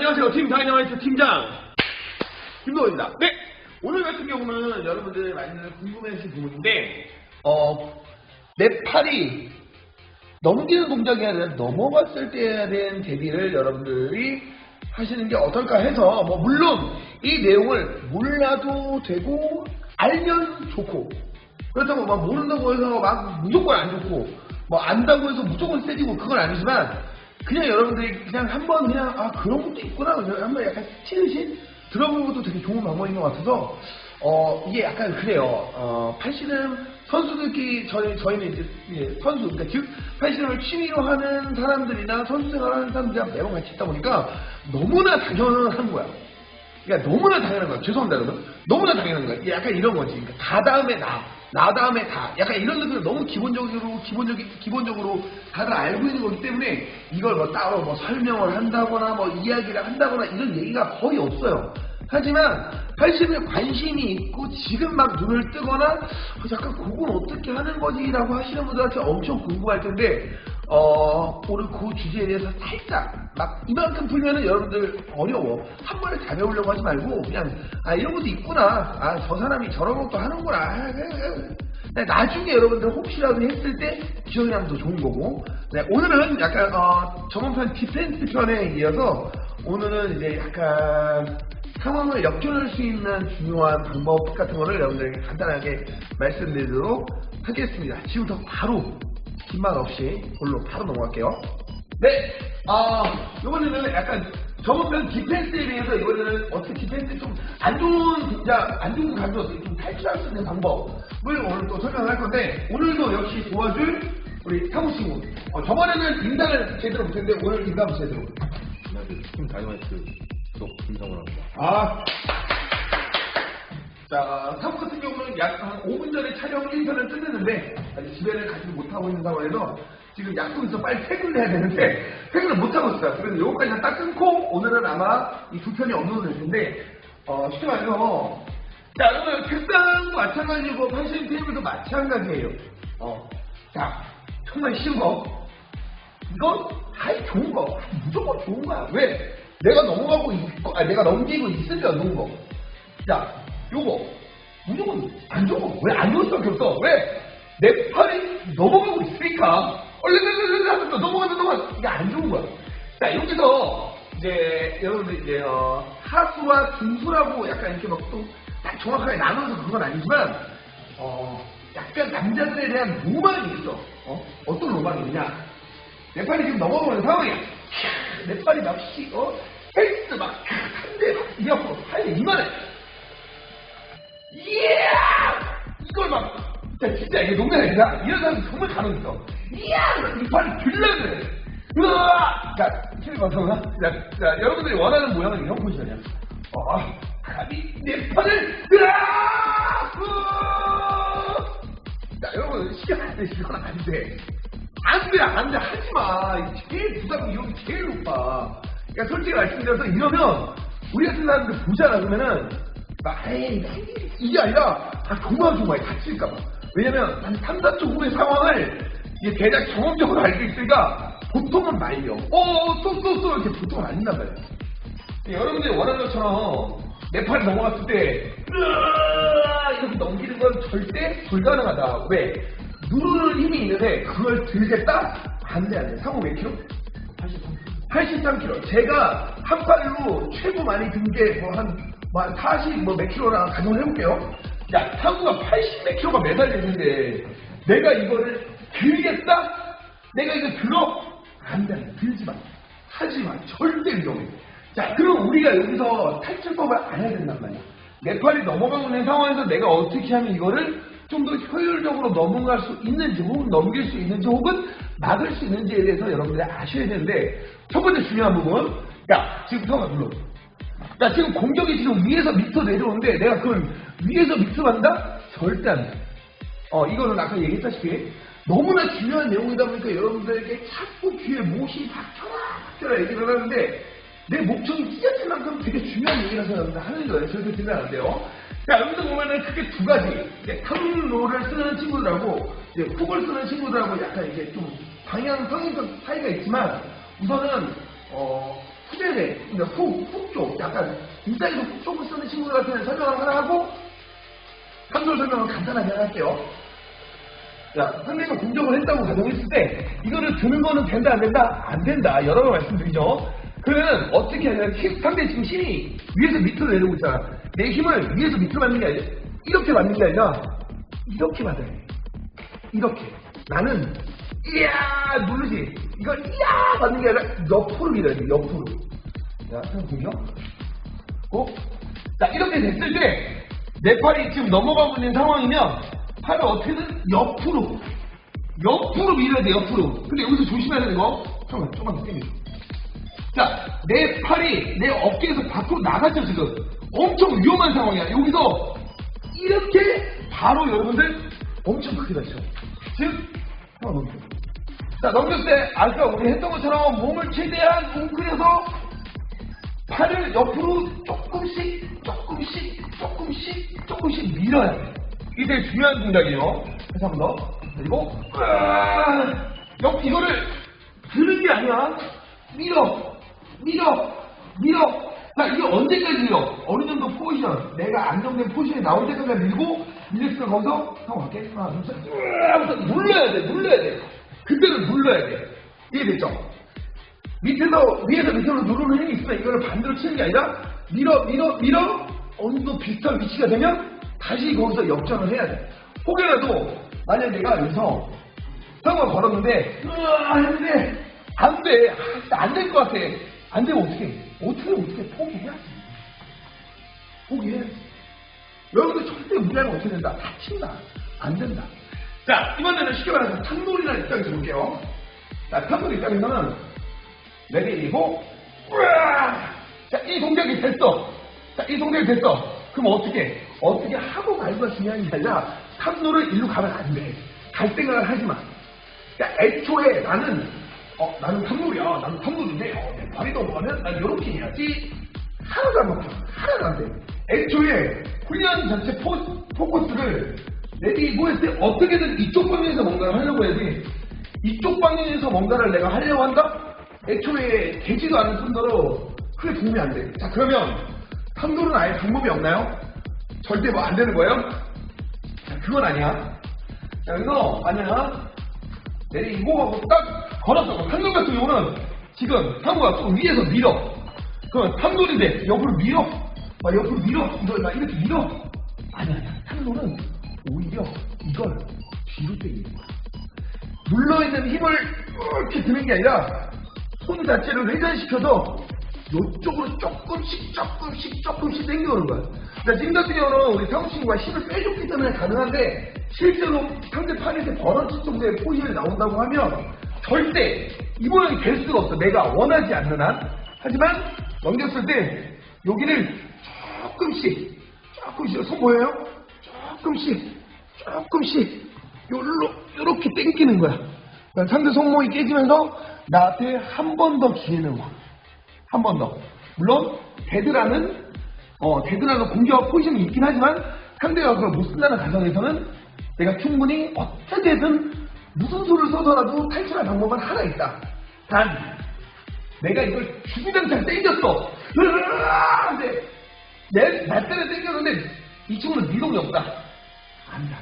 안녕하세요. 팀 다이너마이트 팀장 김도호입니다. 네, 오늘 같은 경우는 여러분들 많이들 궁금해하신 부분인데 어, 내 팔이 넘기는 동작이 아니라 넘어갔을 때 해야 되는 대비를 여러분들이 하시는 게 어떨까 해서 뭐 물론 이 내용을 몰라도 되고 알면 좋고 그렇다고 막 모른다고 해서 막 무조건 안 좋고 뭐 안다고 해서 무조건 세지고 그건 아니지만 그냥 여러분들이 그냥 한번 그냥 아 그런 것도 있구나 한번 약간 치듯이 들어보는 것도 되게 좋은 방법인 것 같아서 어 이게 약간 그래요 어 팔씨름 선수들끼리 저희 저희는 이제 예, 선수 그러니까 즉 팔씨름을 취미로 하는 사람들이나 선수 생활하는 사람들이랑 매번 같이 있다 보니까 너무나 당연한 거야. 그러니까 너무나 당연한 거야. 죄송합니다, 여러분. 너무나 당연한 거야. 약간 이런 거지. 그러니까 다 다음에 나, 나 다음에 다. 약간 이런 것들을 너무 기본적으로, 기본적인, 기본적으로 다들 알고 있는 거기 때문에 이걸 뭐 따로 뭐 설명을 한다거나 뭐 이야기를 한다거나 이런 얘기가 거의 없어요. 하지만 팔심에 관심이 있고 지금 막 눈을 뜨거나 어, 약간 그건 어떻게 하는 거지 라고 하시는 분들한테 엄청 궁금할 텐데 어, 오늘 그 주제에 대해서 살짝 막 이만큼 풀면은 여러분들 어려워. 한 번에 다 배우려고 하지 말고 그냥 아 이런 것도 있구나. 아 저 사람이 저런 것도 하는구나. 아, 그래, 그래. 네, 나중에 여러분들 혹시라도 했을 때 기억이 나면 더 좋은 거고. 네, 오늘은 약간 어, 저번 편 디펜스 편에 이어서 오늘은 이제 약간 상황을 역전할 수 있는 중요한 방법 같은 거를 여러분들에게 간단하게 말씀드리도록 하겠습니다. 지금부터 바로 긴 말 없이 볼로 바로 넘어갈게요. 네, 아 이번에는 약간 저번편 디펜스에 대해서 이번에는 어떻게 디펜스 좀 안 좋은 진짜 안 좋은 감정 좀 탈출할 수 있는 방법을 오늘 또 설명할 건데 오늘도 역시 도와줄 우리 사무 친구. 어, 저번에는 인당을 제대로 못했는데 오늘 인당 제대로. 안녕하세요. 팀 다이너마이트 구독 김성훈입니다. 아. 자, 사부 같은 경우는 약 한 5분 전에 촬영 1편을 끝냈는데, 아직 집에는 가지 못하고 있는 상황에서, 지금 약속이 있어 빨리 퇴근을 해야 되는데, 퇴근을 못하고 있어요. 그래서 요거까지 딱 끊고, 오늘은 아마 이 두 편이 업로드 될 텐데, 어, 쉽게 말해서, 자, 여러분, 책상도 마찬가지고, 판신 테이블도 마찬가지예요. 어, 자, 정말 쉬운 거. 이건 아이 좋은 거 무조건 좋은 거야 왜 내가 넘어가고 있고 아니 내가 넘기고 있으면 좋은 거. 자 요거. 무조건 안 좋은 거. 왜 안 좋을 수밖에 없어? 왜? 내 팔이 넘어가고 있으니까. 얼른 하면서 넘어가면 넘어가 이게 안 좋은 거야. 자 여기서 이제 여러분들 이제 어, 하수와 중수라고 약간 이렇게 막또딱 정확하게 나눠서 그건 아니지만 어 약간 남자들에 대한 로망이 있어. 어? 어떤 로망이 있냐? 내 팔이 지금 넘어가는 상황이야. 내 팔이 막, 시, 어? 헬스 막, 한대 막, 이 앞으로 팔이 이만해. 이야! 이걸 막, 진짜, 진짜 이게 농담이 아니라, 이런 사람이 정말 가능 있어. 이야! 이 팔이 들려 그래. 으아! 자, 실이 봐서나? 자, 자, 여러분들이 원하는 모양은 이런 포지션이야. 어, 감히 내 팔을, 으아! 으아! 자, 여러분, 시간 안 돼, 시간 안 돼. 안 돼, 안 돼, 하지 마. 제일 부담이 여기 제일 높아. 그러니까 솔직히 말씀드려서 이러면 우리 같은 사람들 보잖아. 그러면은 막, 에이, 이게 아니라 다 조마조마해. 다칠까봐. 왜냐면 한 3, 4초 후의 상황을 이게 대략 경험적으로 알고 있으니까 보통은 말려. 어, 또, 또, 또 이렇게 보통은 아닌단 말이야. 여러분들이 원하는 것처럼 내 팔이 넘어갔을 때 으아 이렇게 넘기는 건 절대 불가능하다. 왜? 누르는 힘이 있는데 그걸 들겠다? 안 돼, 안 돼. 상호 몇 킬로? 83kg. 제가 한 팔로 최고 많이 든 게 뭐 한, 뭐한 40, 뭐 몇 킬로랑 가정을 해볼게요. 야, 상호가 80 몇 킬로가 매달려 있는데 내가 이거를 들겠다? 내가 이거 들어? 안 돼. 들지 마. 하지 마. 절대 위험해. 자, 그럼 우리가 여기서 탈출법을 알아야 된단 말이야. 내 팔이 넘어가고 있는 상황에서 내가 어떻게 하면 이거를 좀 더 효율적으로 넘어갈 수 있는지 혹은 넘길 수 있는지 혹은 막을 수 있는지에 대해서 여러분들이 아셔야 되는데 첫 번째 중요한 부분 야 지금부터 물론 야 지금 공격이 지금 위에서 밑으로 내려오는데 내가 그걸 위에서 밑으로 간다? 절대 안 돼. 어 이거는 아까 얘기했다시피 너무나 중요한 내용이다 보니까 여러분들에게 자꾸 귀에 못이 박혀라 박혀라 얘기를 하는데 내 목청이 찢어질 만큼 되게 중요한 얘기라서 여러분들 하는 거예요. 절대 들으면 안 돼요. 자, 여기서 보면은 크게 두 가지. 이제 탐로를 쓰는 친구들하고, 이제 훅을 쓰는 친구들하고 약간 이게 좀 방향, 성인성 차이가 있지만, 우선은, 어, 후배에 그러니까 훅, 훅 쪽, 약간 인사이드 훅 쪽을 쓰는 친구들 같은 경우는 설명을 하나 하고 한솔 설명을 간단하게 할게요. 자, 상대가 공격을 했다고 가정했을 때 이거를 드는 거는 된다 안 된다? 안 된다. 여러 번 말씀드리죠. 그러면 어떻게 하냐면 힘, 상대 지금 힘이 위에서 밑으로 내려오고 있잖아. 내 힘을 위에서 밑으로 받는 게 아니라 이렇게 받는 게 아니라 이렇게 받아야 돼. 이렇게. 나는 이야 누르지. 이걸 이야 받는 게 아니라 옆으로 밀어야 돼. 옆으로. 자, 한 공격. 고. 자, 이렇게 됐을 때 내 팔이 지금 넘어가고 있는 상황이면 팔을 어떻게든 옆으로 옆으로 밀어야 돼 옆으로 근데 여기서 조심해야 되는 거 잠깐만 조금만 더 당겨 자, 내 팔이 내 어깨에서 밖으로 나갔죠 지금 엄청 위험한 상황이야 여기서 이렇게 바로 여러분들 엄청 크게 다쳐 즉 한번 넘겨 자 넘겼을 때 아까 우리 했던 것처럼 몸을 최대한 웅크려서 팔을 옆으로 조금씩, 조금씩, 조금씩, 조금씩 밀어야 돼. 이게 되게 중요한 동작이에요. 다시 한 번 더. 그리고, 으아, 옆, 이거를 드는 게 아니야. 밀어, 밀어, 밀어. 자, 이게 언제까지 밀어? 어느 정도 포지션, 내가 안정된 포지션이 나올 때까지 밀고, 밀렸으면 거기서, 형 하면서 눌러야 돼, 눌러야 돼. 그때는 눌러야 돼. 이해됐죠? 밑에서 위에서 밑으로 누르는 힘이 있으면 이거를 반대로 치는 게 아니라 밀어 밀어 밀어 어느 정도 비슷한 위치가 되면 다시 거기서 역전을 해야 돼. 혹여라도 만약 내가 여기서 상황을 걸었는데 으아 했는데 안 돼. 아, 안될 것 같아. 안 되면 어떻게? 어떻게 어떻게 포기해야지. 포기해야지. 여러분들 절대 무리하면 어떻게 된다? 다친다. 안 된다. 자, 이번에는 쉽게 말해서 탕놀이라는 입장에서 볼게요. 자, 탕놀 입장에서는 레디고 우와! 자, 이 동작이 됐어. 자, 이 동작이 됐어. 그럼 어떻게? 어떻게 하고 말고가 중요한 게 아니라 탐노를 일로 가면 안 돼. 갈 생각을 하지 마. 자, 애초에 나는 어, 나는 탐노이야. 나는 탐노인데 어, 내 발이 넘어가면 난 이렇게 해야지. 하나도 안 먹혀. 하나도 안 돼. 애초에 훈련 전체 포, 포커스를 레디 고 했을 때 어떻게든 이쪽 방향에서 뭔가를 하려고 해야지. 이쪽 방향에서 뭔가를 내가 하려고 한다? 애초에 되지도 않은 순서로 크게 도움이 안 돼. 자, 그러면 탐도는 아예 방법이 없나요? 절대 뭐 안 되는 거예요? 자, 그건 아니야. 자, 그래서 만약 내리 이공하고 딱 걸었어. 탐도 같은 경우는 지금 탐도가 좀 위에서 밀어. 그럼 탐도인데 옆으로 밀어. 막 옆으로 밀어. 이걸 막 이렇게 밀어. 아니야. 탐도는 오히려 이걸 뒤로 당기는 거야. 눌러있는 힘을 이렇게 드는 게 아니라 손 자체를 회전시켜서 이쪽으로 조금씩 조금씩 조금씩 당겨오는 거야. 그러니까 지금 같은 경우는 우리 상우 친구가 힘을 빼줬기 때문에 가능한데 실제로 상대 팔에서 벌어질 정도의 포지션이 나온다고 하면 절대 이 모양이 될 수가 없어. 내가 원하지 않는 한. 하지만 넘겼을 때 여기를 조금씩 조금씩 손 보여요? 조금씩 조금씩 요로 요렇게 당기는 거야. 그러니까 상대 손목이 깨지면서 나한테 한 번 더 기회는 와. 한 번 더. 물론 데드라는 어 데드라는 공격 포지션이 있긴 하지만 상대가 그걸 못 쓴다는 가정에서는 내가 충분히 어떻게든 무슨 수를 써서라도 탈출할 방법은 하나 있다. 단 내가 이걸 주구장창 땡겼어. 으아! 근데 내, 나 때문에 땡겼는데 이 친구는 미동이 없다. 안 돼.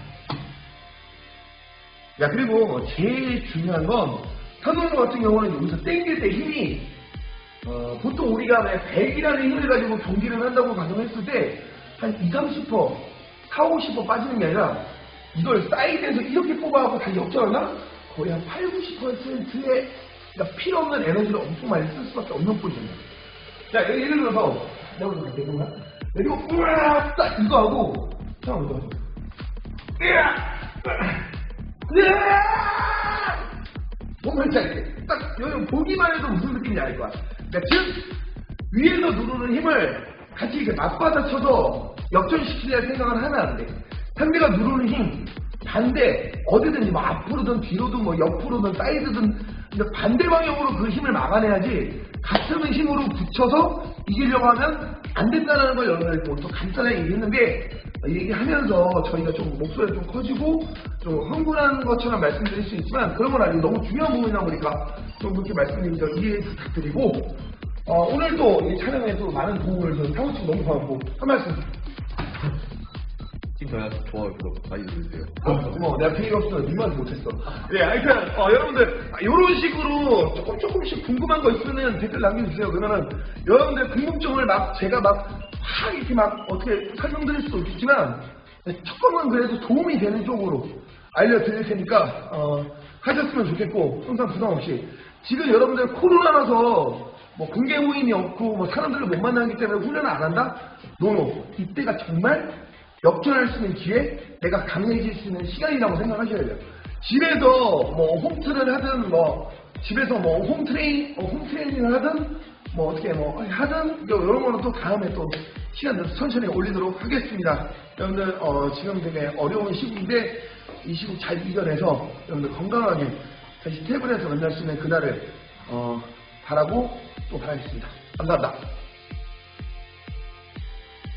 야 그리고 제일 중요한 건 선호는 같은 경우는 여기서 땡길 때 힘이 어, 보통 우리가 100이라는 힘을 가지고 경기를 한다고 가정했을 때 한 2, 30%, 4, 50% 빠지는 게 아니라 이걸 사이드에서 이렇게 뽑아갖고 다시 역전하나? 거의 한 8, 90%의 그러니까 필요 없는 에너지를 엄청 많이 쓸 수밖에 없는 포지션이야. 자, 예를 들어서 내가 오늘 내가 그리고 우와 딱 이거 하고 잠깐만 이거! 으아! 몸을 짧게 딱 여기 보기만 해도 무슨 느낌인지 알 거야. 그러니까 즉 위에서 누르는 힘을 같이 이렇게 맞받아 쳐서 역전시키려 생각을 하면 안 돼. 상대가 누르는 힘 반대 어디든지 뭐 앞으로든 뒤로든 뭐 옆으로든 사이드든 반대 방향으로 그 힘을 막아내야지 같은 힘으로 붙여서 이기려고 하면 안 된다는 걸 여러분들 보통 간단하게 얘기했는데 얘기하면서 저희가 좀 목소리가 좀 커지고 좀 흥분한 것처럼 말씀드릴 수 있지만 그런 건 아니고 너무 중요한 부분이다 보니까 좀 그렇게 말씀드리면 이해 부탁드리고 어, 오늘도 이 촬영에도 많은 도움을 준 상우씨 너무 고맙고 한 말씀. 팀 저야 좋아요, 구독 많이 눌러주세요. 어, 고마워. 내가 비리가 없어. 니만 못했어. 네, 하여튼 어, 여러분들 이런 식으로 조금 조금씩 궁금한 거 있으면 댓글 남겨주세요. 그러면은 여러분들 궁금증을 막 제가 막 확 이렇게 막 어떻게 설명드릴 수도 없지만 조금은 그래도 도움이 되는 쪽으로 알려드릴 테니까 어, 하셨으면 좋겠고 항상 부담 없이 지금 여러분들 코로나라서 뭐 공개 모임이 없고 뭐 사람들을 못 만나기 때문에 훈련을 안 한다? 노노 이때가 정말 역전할 수 있는 기회, 내가 강해질 수 있는 시간이라고 생각하셔야 돼요. 집에서 뭐 홈트를 하든 뭐 집에서 뭐 홈트레인, 어, 홈트레이닝을 하든 뭐 어떻게 뭐 하든 이런 거는 또 다음에 또 시간 내서 천천히 올리도록 하겠습니다. 여러분들 어, 지금 되게 어려운 시기인데 이 시기 잘 이겨내서 여러분들 건강하게 다시 테이블에서 만날 수 있는 그날을 어, 바라고 또 바라겠습니다. 감사합니다.